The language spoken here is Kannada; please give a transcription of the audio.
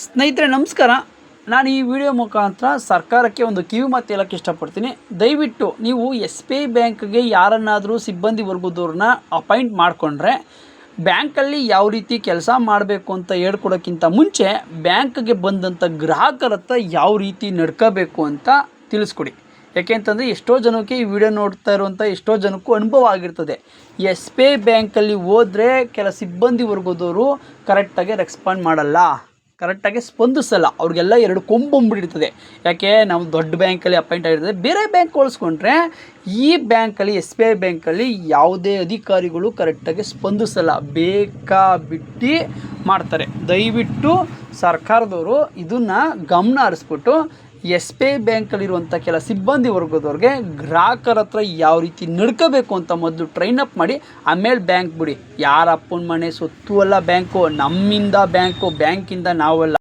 ಸ್ನೇಹಿತರೆ, ನಮಸ್ಕಾರ. ನಾನು ಈ ವಿಡಿಯೋ ಮುಖಾಂತರ ಸರ್ಕಾರಕ್ಕೆ ಒಂದು ಕಿವಿ ಮಾತು ಹೇಳೋಕ್ಕೆ ಇಷ್ಟಪಡ್ತೀನಿ. ದಯವಿಟ್ಟು ನೀವು ಎಸ್ ಬಿ ಐ ಬ್ಯಾಂಕ್ಗೆ ಯಾರನ್ನಾದರೂ ಸಿಬ್ಬಂದಿ ವರ್ಗದವ್ರನ್ನ ಅಪಾಯಿಂಟ್ ಮಾಡಿಕೊಂಡ್ರೆ ಬ್ಯಾಂಕಲ್ಲಿ ಯಾವ ರೀತಿ ಕೆಲಸ ಮಾಡಬೇಕು ಅಂತ ಹೇಳ್ಕೊಡೋಕ್ಕಿಂತ ಮುಂಚೆ ಬ್ಯಾಂಕ್ಗೆ ಬಂದಂಥ ಗ್ರಾಹಕರ ಹತ್ರ ಯಾವ ರೀತಿ ನಡ್ಕೋಬೇಕು ಅಂತ ತಿಳಿಸ್ಕೊಡಿ. ಯಾಕೆ ಅಂತಂದರೆ ಎಷ್ಟೋ ಜನಕ್ಕೆ ಈ ವಿಡಿಯೋ ನೋಡ್ತಾ ಇರುವಂಥ ಎಷ್ಟೋ ಜನಕ್ಕೂ ಅನುಭವ ಆಗಿರ್ತದೆ. ಎಸ್ ಬಿ ಐ ಬ್ಯಾಂಕಲ್ಲಿ ಹೋದರೆ ಕೆಲ ಸಿಬ್ಬಂದಿ ವರ್ಗದವರು ಕರೆಕ್ಟಾಗಿ ರೆಸ್ಪಾಂಡ್ ಮಾಡಲ್ಲ. ಕರೆಕ್ಟಾಗಿ ಸ್ಪಂದಿಸಲ್ಲ. ಅವ್ರಿಗೆಲ್ಲ ಎರಡು ಕೊಂಬೊಂಬಿಡಿರ್ತದೆ ಯಾಕೆ? ನಾವು ದೊಡ್ಡ ಬ್ಯಾಂಕಲ್ಲಿ ಅಪಾಯಿಂಟ್ ಆಗಿರ್ತದೆ. ಬೇರೆ ಬ್ಯಾಂಕ್ ಹೋಲಿಸ್ಕೊಂಡ್ರೆ ಈ ಬ್ಯಾಂಕಲ್ಲಿ, ಎಸ್ ಬಿ ಐ ಬ್ಯಾಂಕಲ್ಲಿ ಯಾವುದೇ ಅಧಿಕಾರಿಗಳು ಕರೆಕ್ಟಾಗಿ ಸ್ಪಂದಿಸಲ್ಲ. ಬೇಕಾ ಬಿಟ್ಟು ಮಾಡ್ತಾರೆ. ದಯವಿಟ್ಟು ಸರ್ಕಾರದವರು ಇದನ್ನು ಗಮನ ಹರಿಸ್ಬಿಟ್ಟು ಎಸ್ ಬಿ ಐ ಬ್ಯಾಂಕಲ್ಲಿರುವಂಥ ಕೆಲ ಸಿಬ್ಬಂದಿ ವರ್ಗದವ್ರಿಗೆ ಗ್ರಾಹಕರ ಹತ್ರ ಯಾವ ರೀತಿ ನಡ್ಕೋಬೇಕು ಅಂತ ಮೊದಲು ಟ್ರೈನ್ ಅಪ್ ಮಾಡಿ, ಆಮೇಲೆ ಬ್ಯಾಂಕ್ ಬಿಡಿ. ಯಾರ ಅಪ್ಪನ ಮನೆ ಸೊತ್ತು ಅಲ್ಲ ಬ್ಯಾಂಕು ನಮ್ಮಿಂದ ಬ್ಯಾಂಕು ಬ್ಯಾಂಕಿಂದ ನಾವಲ್ಲ